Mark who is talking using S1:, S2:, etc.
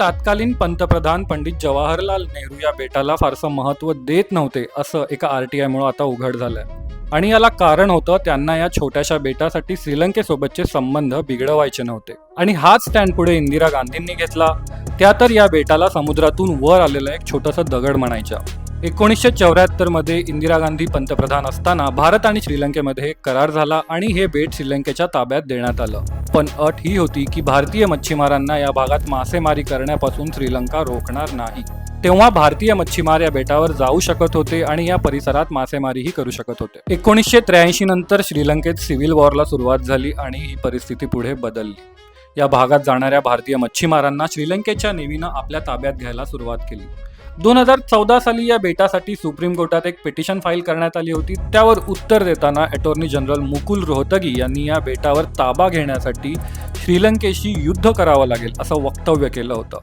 S1: तत्कालीन पंतप्रधान पंडित जवाहरलाल नेहरू या बेटाला फारसं महत्त्व देत नव्हते असं एका आर टी आयमुळे आता उघड झालंय. आणि याला कारण होतं त्यांना या छोट्याशा बेटासाठी श्रीलंकेसोबतचे संबंध बिघडवायचे नव्हते. आणि हाच स्टँड पुढे इंदिरा गांधींनी घेतला. त्या तर या बेटाला समुद्रातून वर आलेलं एक छोटंसं दगड म्हणायच्या. एकोणीसशे चौऱ्याहत्तरमध्ये इंदिरा गांधी पंतप्रधान असताना भारत आणि श्रीलंकेमध्ये एक करार झाला आणि हे बेट श्रीलंकेच्या ताब्यात देण्यात आलं. पण अट ही होती की भारतीय मच्छीमारांना या भागात मासेमारी करण्यापासून श्रीलंका रोखणार नाही. तेव्हा भारतीय मच्छीमार या बेटावर जाऊ शकत होते आणि या परिसरात मासेमारीही करू शकत होते. एकोणीसशे त्र्याऐंशी नंतर श्रीलंकेत सिव्हिल वॉरला सुरुवात झाली आणि ही परिस्थिती पुढे बदलली. या भागात जाणाऱ्या भारतीय मच्छीमारांना श्रीलंकेच्या नेव्हीनं आपल्या ताब्यात घ्यायला सुरुवात केली. दोन हजार चौदा साली या बेटासाठी सुप्रीम कोर्टात एक पिटिशन फाईल करण्यात आली होती. त्यावर उत्तर देताना अटॉर्नी जनरल मुकुल रोहतगी यांनी या बेटावर ताबा घेण्यासाठी श्रीलंकेशी युद्ध करावं लागेल असं वक्तव्य केलं होतं.